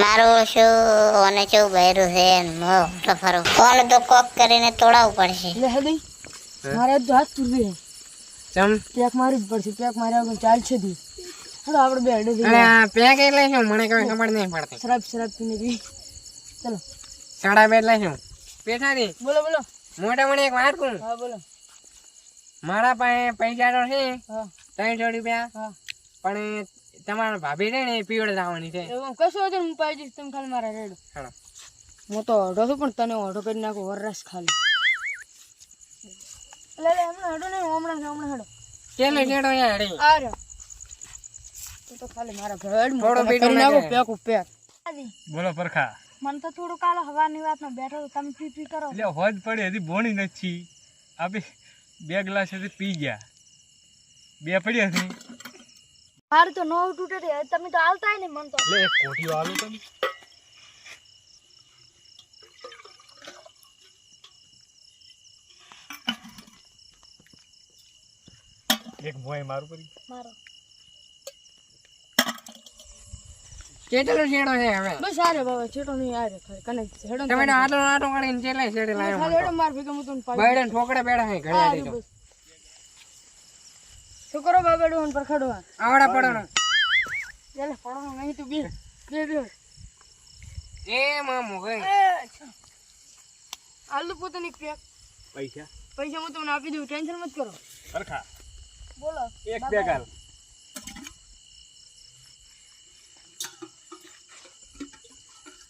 મારે શું ઓને કેવું બહેરું છે મો ફરો. ઓને તો કોક કરીને તોડાવવું પડશે. મારે તો હાથ તૂટી ચમ? પેક મારવું જ પડશે પેક માર્યા વગર ચાલશે દી હેડો આપણે બે અરે પેક એટલે શું? મને કઈ ખબર નહીં પડતી. શરાબ શરાબ પીને ચલો. સાડા બે એટલે શું? પેઠારી બોલો બોલો. મોટા મને એક વાત કહું. હા બોલો. મારા પાસે પૈસા તો છે. હા. ત્રણસો રૂપિયા હા. પણ તમારા ભાભી છે ને એ પીવડે લાવવાની છે. એવું કશું હતું હું પાઈ દઈશ તમે ખાલી મારા રેડો. હું. તો ઓઢો છું પણ તને ઓઢો કરી નાખું વરસ ખાલી. લે લે હમણાં હેડો નહીં હમણાં હમણાં હેડો. કેલે ચેડો અહીંયા રે. આ રહ્યો. તું તો ખાલી મારા ભેડ થોડો કરી નાખો પેક પેક. બોલો પરખા. મને તો થોડું કાલો હવાની વાતમાં બેઠો તો તમે પી પી કરો. એટલે હોજ પડી હજી બોણી નથી. આપી બે ગ્લાસ હજી પી ગયા. બે પડ્યા હતી મારું તો નવ તૂટે રે તમે તો હાલતા ને મન તો. લે એક કોઠીઓ આલું તમે. એક મોય મારું કરી મારો. કેટલો ચેડો છે હવે? બસ સારો બાબા છેટો નહીં આ રે ખાલી કને હેડો તમે તો આટલો આટો કાઢીને ચેટલા ચેડે લાવ્યો ખાલી માર ભેગા હું પાઈ બૈડન ઠોકડા બેડા હે ઘડિયા આ દીધો બસ. શું કરો બાબા પર ખડો આવડા પડો ચાલે એટલે નહીં તું બે બે બે. એ મામો ગઈ આલુ પોતાની પેક પૈસા? પૈસા હું તમને આપી દઉં ટેન્શન મત કરો. પરખા બોલો. એક બે ગાલ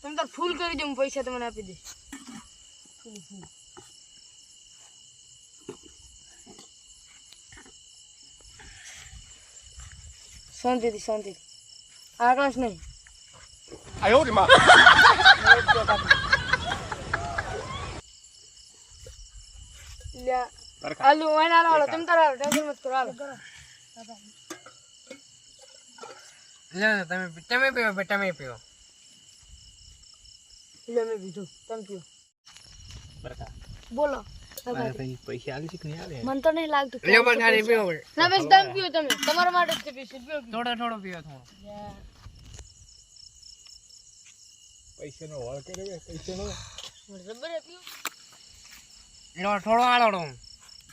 તમે તાર ફૂલ કરી દઉં પૈસા તમને આપી દઈશ. ફૂલ ફૂલ. શાંતિથી શાંતિથી આકાશ નહીં આયો રે માં લ્યા પરખા આલુ વાઈન આલો આલો તમે તાર આલો ટેન્શન મત કરો આલો લે તમે તમે પીવો ભાઈ, તમે પીવો લે મેં પીધું તમે પીઓ પરખા બોલો મારે ભાઈ પૈસા આલી છે કે નહીં આલે? મને તો નહીં લાગતું લે પણ ખાલી પીવો. ભાઈ. ના બસ તમે. તમારા માટે જ પીશું. પીઓ પીઓ. થોડો થોડો પીવો થોડો. પૈસાનો વળ કરે બે પૈસાનો. મને જબર લો થોડો આલો તો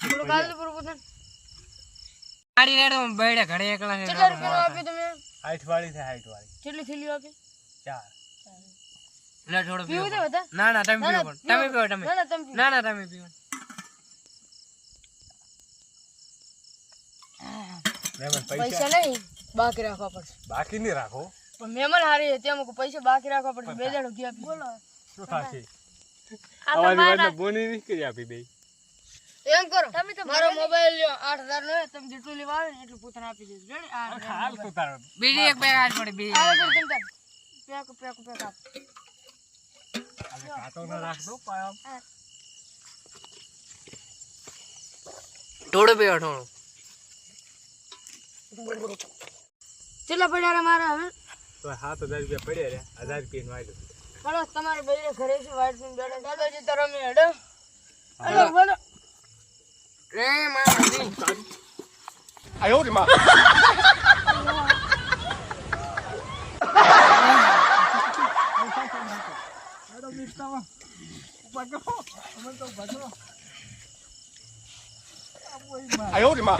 થોડું કાલ પોતાને મારી રેડો બૈડે ઘરે એકલા છે કેટલા તમે? હાઈટ વાળી છે હાઈટ વાળી કેટલી થેલીઓ આપી? ચાર. લે થોડો પીવો. ના ના તમે પીવો તમે પીવો તમે. ના ના તમે પીઓ ના ના તમે પીવો. પૈસા નહીં નહીં બાકી રાખવા પડશે. બાકી નહીં રાખો. પણ મહેમાન હારી છે ત્યાં મૂકો પૈસા બાકી રાખવા પડશે બે દાડો ગયા બોલો. શું થશે? તો બોની નહીં કરી આપી બે એમ કરો. મારો મોબાઈલ લ્યો આઠ હજાર નો તમે જેટલું લેવા આવે એટલું પોતાને આપી દેજો. રેડી? આ હાલ તો તારો બીજી એક બેગ આજ પડી બીજી આવે છે તમે તાર પેક પેક પેક આપ. હવે કાંટો ન રાખજો પાયો. થોડો પીવો થોડો કેટલા પડ્યા રે મારા હવે? તો સાત હજાર રૂપિયા પડ્યા રે. હજાર રૂપિયા નું હલો તમારે બૈરે ઘરે છે વાઈટ પીને ચાલો જે તારા મે હડો. હલો બોલો. રે મારી આયો રે માં. આયો રે માં.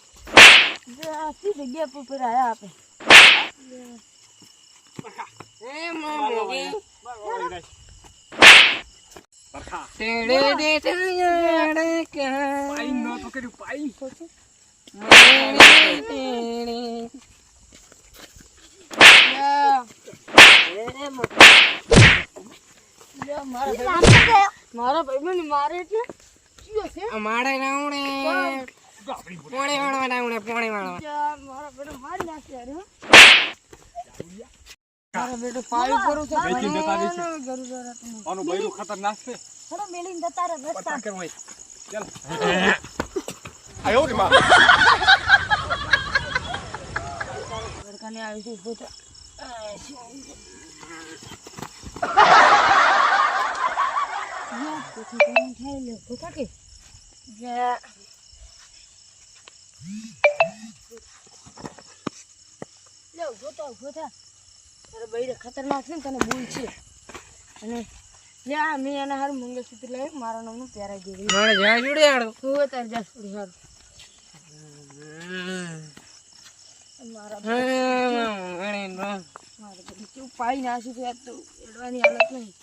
જે આ સી ઉપર આયા મેરે ભાઈ મારે એટલે છે. અમારે રાવણે. પોણી વાળવા ઉણે પોણી વાળવા મારા મારો બેટો મારી નાખે અરે મારા બેટો પાયું કરું છે વેચી છે. જરા તમે. આનું બૈરું ખતરનાક છે થોડો મેલીને જતા રહે રસ્તા પટાકે હોય ચાલ વરખાને આવી છે ઊભો થા. આ, શું? જા, પછી તમે ઊભો થા કે? લે, ઊભો થા, ઊભો થા. તારો બૈરો ખતરનાક છે ને તને ભૂલ છે. અને લે આ મેં એના હારું મંગળસૂત્ર લાવ્યું મારા નામનું પહેરાઈ દીધું મારે જ્યાં જોડે આડો હું તાર જા છોડી હારું મારા કેવું પાઈ યાર તો એડવાની હાલત નહીં.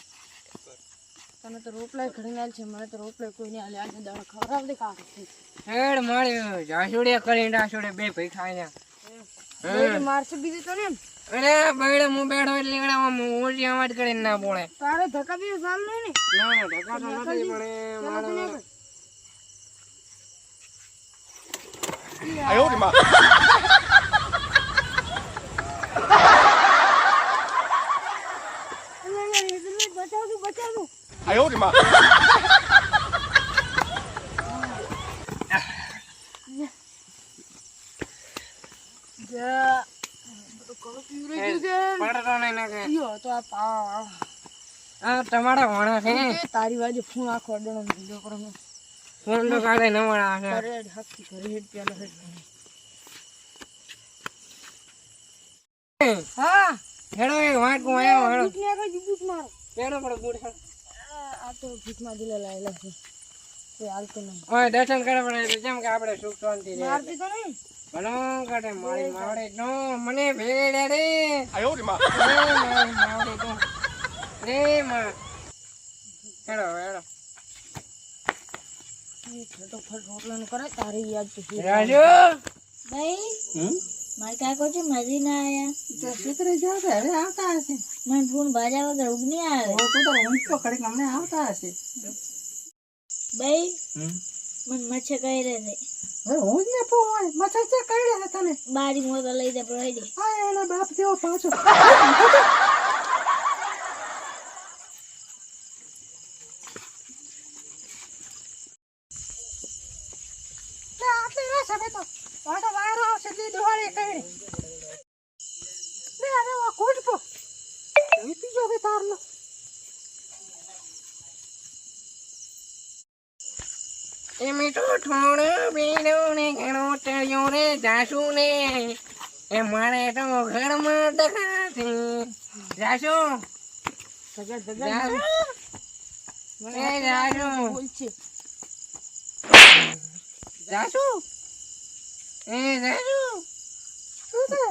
તને તો રોટલા ખડીને આલ છે મને તો રોટલા કોઈ નહીં હાલે. આજે ખબર ખવડાવ દે કાક હેડ મારી જાસુડિયા કરીને રાસુડે બે ભાઈ ખાય ને મારશે બીજું તો ને અરે બેડે હું બેડો એટલે એવડામાં ઓછી અવાજ કરીને ના બોલે. તારે ધક્કા બી ચાલ નહીં ને. ના ના ઢકા તો નથી પણ એ ચાલો તો મારો આયો કર. માં. અરે, અરે, અરે, બચાવજો બચાવજો જા. બધું કડક પીવડાઈ ગયું છે. પડતો નહીં નાખે ઈયો તો આ પા આ તમારા વણા છે તારી બાજુ ફૂ આખો અડણો વીડિયો કરો ફોન તો કાલે ન મળા છે. અરે હક્કી ઘરે હેડ પેલો હેડ હા હેડો એક વાટકું આયો હેડો. બૂટ ને બૂટ મારો. હેડો પડો બૂટ હેડો. આ તો તો માં દિલે લાયેલા છે. તે હાલતો નહીં. ઓય દર્શન કરે પડે એટલે જેમ કે આપણે સુખ શાંતિ રહે. મારતી તો નહીં? ભલો કાઢે મારી માવડે નો મને ભેડે રે. રે મારી માવડે તો. રે માં. હેડો હેડો. ફટોફટ રોટલાનું કરે તારે યાદ તો રાજુ? ભાઈ મારે કાકો છે મજી ના આયા. તો સીતરે તો હવે આવતા હશે. મને ફોન બાજા વગર ઊંઘ નહીં આવે. ઓ તો તો ઊંઘ તો ખડીક અમને આવતા હશે. ભાઈ મને મચ્છર કહી રહે છે. હું જ ને પોવાય મચ્છર છે છે તને. બારી મોતો લઈ દે પડી દે. એના બાપ જેવો પાછો. એ મીઠો થોડો પીડો ને ઘણો ચડ્યો રે જાસુ ને એ મારે તો ઘરમાં ડખાશે જાસુ. સગા સગા એ જાસુ. બોલ છે. જાસુ? એ જાસુ શું છે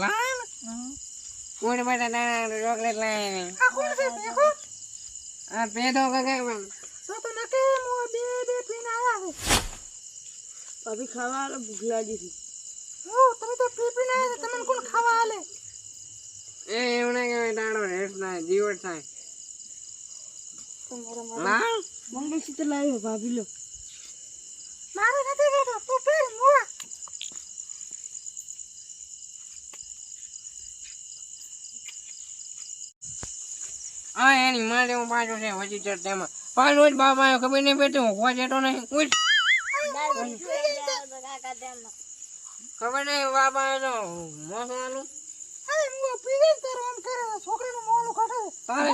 લાલ? કોણ બેટા ના ચોકલેટ લાવીને આ કોણ છે? પેકો આ પેદો કગે તો તો નકે મો બે બે પીને આયા છે. અભી ખાવા આલો ભૂખ લાગી છે. ઓ તમે તો પી પીને આયા તમને કોણ ખાવા આલે? એ એમને કે દાડો રેસ થાય જીવટ થાય. લાલ? મંગળસૂત્ર લાવ્યો ભાભી લો. મારે નથી બેઠો તું પેલ મોળા આ એની મારે હું પાછો છે વચ્ચે તેમાં. પાછો જ બાપ આવ્યો ખબર નહીં પડતી હું ખોવા જતો નહીં. ઉઠ. ખબર નહીં બાપ આવ્યો તો મોસો આલું. તારે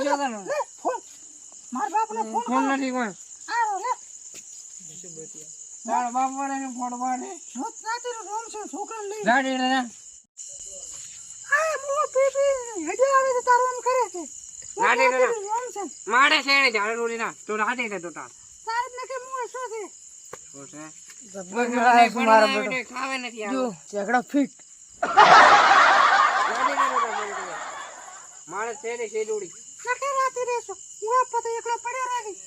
શું બાપનો ફોન નથી કોઈ તારો બાપ વાળા ને ફોન લઈ ગાડી લે આ મો પીપી લઈ જા. ગાડી લઈ જા. મારે છે ને ઝાડ રોડી ના. તો રાતે લે તો તાર. તાર ને કે મો શું છે? શું છે. ઝઘડા ફિટ. ગાડી લઈ જા રહેશો. હું મારે તો એકલો પડ્યો રહી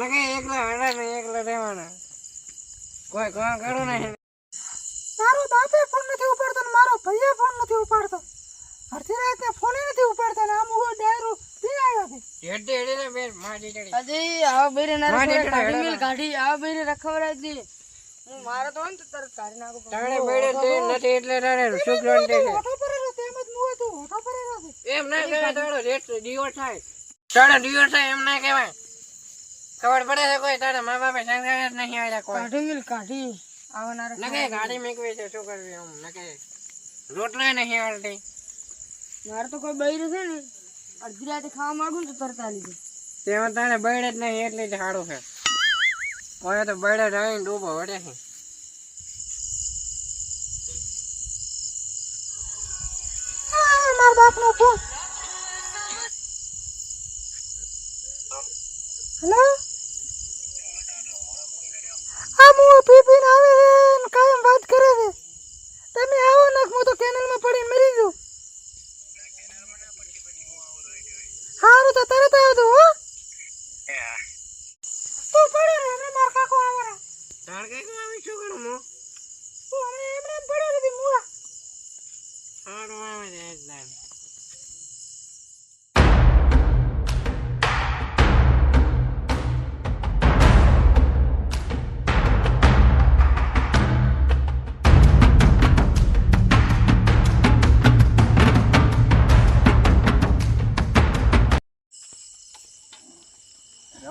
લગે એકલા હડા ને એકલા રહેવાના. કોઈ કોણ કરો નહીં મારો બાપે ફોન નથી ઉપાડતો ને મારો ભાઈએ ફોન નથી ઉપાડતો. અડધી રાતના ફોન નથી ઉપાડતા ને આમ હું ડાયરો પી આવ્યો છે. હેડે હેડે ને બેન માડી ચડી અજી આવા બેરે ના મારી કાઢી. મેલ કાઢી આવા બેરે રખવડાય દે હું મારે તો ને તો તરત કાઢી નાખું. પણ બેડે તે નથી એટલે રે શુક્ર છે ઓઠો પરેલો તેમ જ મુએ તું ઓઠો પરેલો છે એમ ના કહેવાય તારો રેટ ડીઓ થાય. તારો ડીઓ થાય એમ ના કહેવાય. ખબર પડે છે કોઈ? તારા મા બાપે સંસ્કાર જ નહીં આવ્યા કોઈ. કાઢી કાઢી. આવનાર નકે ગાડી મેકવી છે શું કરવી એમ નકે રોટલા નહીં આવડતી. મારે તો કોઈ બૈરું છે ને અડધી રાતે ખાવા માંગુ ને તો તરત આલી તેમાં તારે બળે જ નહીં એટલે જ સારું છે. હવે તો બળે આવીને ડૂબો વડે છે. મારા બાપ નો ફોન? હેલો? આ મો પીપીન આવે છે ને કાયમ વાત કરે છે. તમે આવો ને હું તો કેનલમાં પડીને મરી ગયો સારું તો તરત આવજો હો. તું પડ્યો રે હમણાં માર કાકો આવવાના. તાર કઈ આવી શું કરું હું તું હમણાં એમ પડ્યો નથી મુઆ સારું આવે છે એ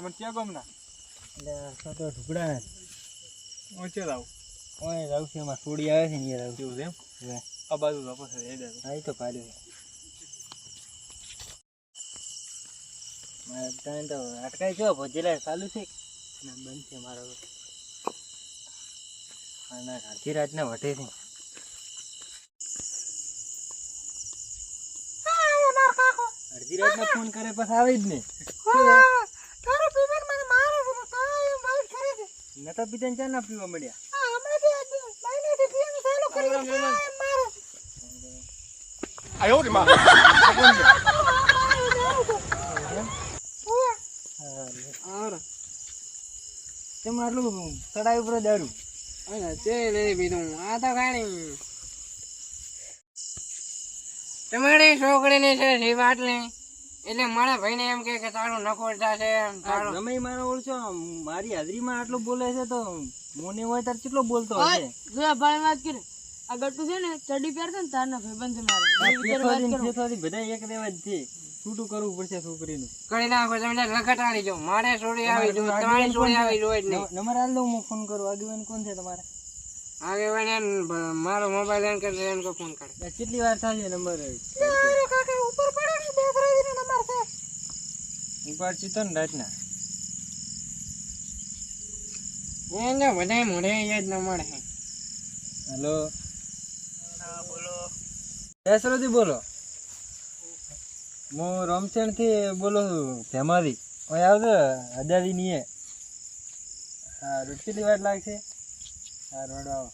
જ ક્યાં રામણ ક્યાં તો ઢુકડા ઓછે લાવ ઓય રાવ છે એમાં સોડી આવે છે ને રાવ કેવું એમ? આ બાજુ વાપસ એ દે આ તો પાડ્યો મારે તમે તો અટકાય છો ભજેલા ચાલુ છે ના બંધ છે મારો અને અડધી રાતના વટે છે. અડધી રાતના ફોન કરે પછી આવે જ ને તારો પીપીને મને મારે છે ને કાયમ વાત કરે છે નતા પિતા ચા ના પીવા મળ્યા. છે. હારું. તેમ આટલું સડાઈ ઉપર દારૂ. અને તે નહીં પીધું આ તો ખાણી. તમારી છોકરીની છે જીવ આટલી એટલે મારા ભાઈને એમ કે તારો નખોડતા છે તમે મારો ઓળખો મારી હાજરીમાં આટલું બોલે છે તો મોને હોય તાર કેટલો બોલતો હશે? જો ભાઈ વાત કરે આગળ તું છે ને ચડી પહેરતો ને તારના ભાઈબંધ છે મારે. બધા એક રેવા જ છે છૂટું કરવું પડશે છોકરીનું. કરી નાખો તમે લખટાડી જો મારે છોડી આવી જો તમારી છોડી આવી જો જ નહીં. નંબર આલ દઉં હું ફોન કરું આગેવાન કોણ છે તમારે? આગળ એમ મારો મોબાઈલ એમ કરે એમ ફોન કરે. કેટલી વાર થાય નંબર? કાકા ઉપર પડે ને બેસરાજીનો નંબર છે ઉપાડ ચીતો ને રાતના. એને બધા મળે એ જ ન મળે. હેલો. બેસરોથી બોલો. હું રમસેણથી બોલો છું ભેમાથી ઓય આવજો હજારી નીએ. હા કેટલી વાત લાગશે. હા રોડ આવો.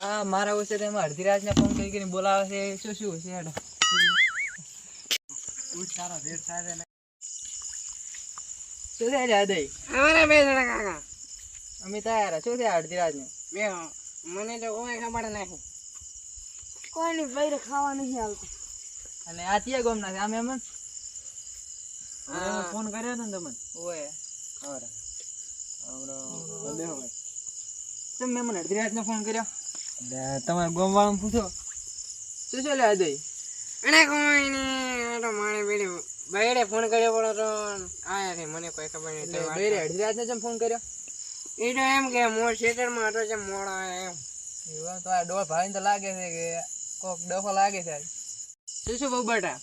હા મારા તો એમાં અડધી રાતના ફોન કરી કરીને બોલાવે છે. શું શું છે હેડો. શું છે હૃદય? અમારા બે જણા કાકા. અમે તૈયાર શું છે અડધી રાતને? બે મને તો કોઈ ખબર નથી. કોઈ નહીં ખાવા નહીં આવતું. અને આ ત્યાં ગોમ ના આમ એમ ફોન કર્યો હતો ને તમને? ઓય તમે મેં મને અડધી રાતનો ફોન કર્યો? તમારે ગોમ વાળાને પૂછો. શું શું લે અદય અને કોઈ નહીં તો માણે બેડે બૈડે ફોન કર્યો પડો તો આયા છે મને કોઈ ખબર નહીં. બેરે અડધી રાતનો જેમ ફોન કર્યો? એ તો એમ કે મોર ખેતરમાં હતો જેમ મોડા એમ. એવા તો આ ડોળ ભાઈને તો લાગે છે કે કોક ડોફો લાગે છે શું શું બહુ બટા?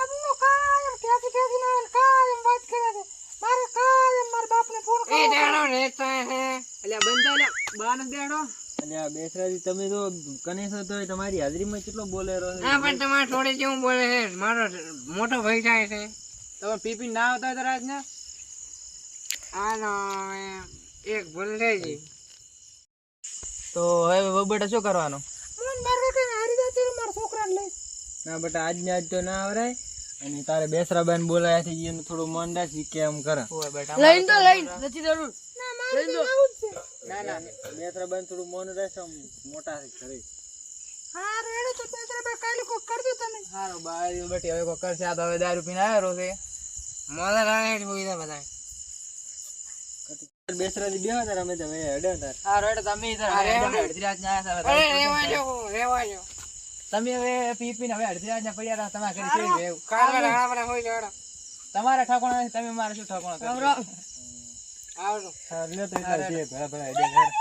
આમનો કાયમ ક્યાંથી ક્યાંથી ના ને કાયમ વાત કરે છે. મારે કાયમ મારા બાપને ફોન એ દાડો રહેતા છે એટલે બંધા લે બાન દેડો એટલે બેસરાજી તમે તો કનેસો તો તમારી હાજરીમાં કેટલો બોલે હા પણ તમારે થોડી જેવું બોલે છે. મારો મોટો ભાઈ થાય છે. તમે પીપી ના આવતા હતા રાજના આનો એક ભૂલ થઈ ગઈ તો હવે બટા શું કરવાનો? મને મારે કે હારી જાતી મારા છોકરાને લઈ. ના બટા આજ ને આજ તો ના આવરાય. અને તારે બેસરા બેન બોલાયા છે એનું થોડું મન રાખી કે એમ કરે. લઈને તો લઈને નથી જરૂર. ના મારે તો આવું જ છે ના ના બેસરા બેન થોડું મૌન રહેશે મોટા છે ઘરે. હારું તો બેસરે કાલે કોક કરજો તમે. હારું બાય બેટી હવે કોઈ કરશે આ તો હવે દારૂ પીને આવ્યો છે. મોલા રાણે બોઈ દે બધા બેસરાથી બેહો તાર અમે તો હવે હેડ્યો તાર. હારું તમે તાર અરે, હવે અડધી રાતના આયા છો, હવે અરે તમે રેવા જો તમે હવે પી પીને હવે અડધી રાતના પડ્યા હતા તમારા ઘરે કેવી તમારા ઠાકોણા તમે મારે શું ઠાકોણા? આવજો હા લે તો આઈડિયા ભેળા હેડ્યા હેડ.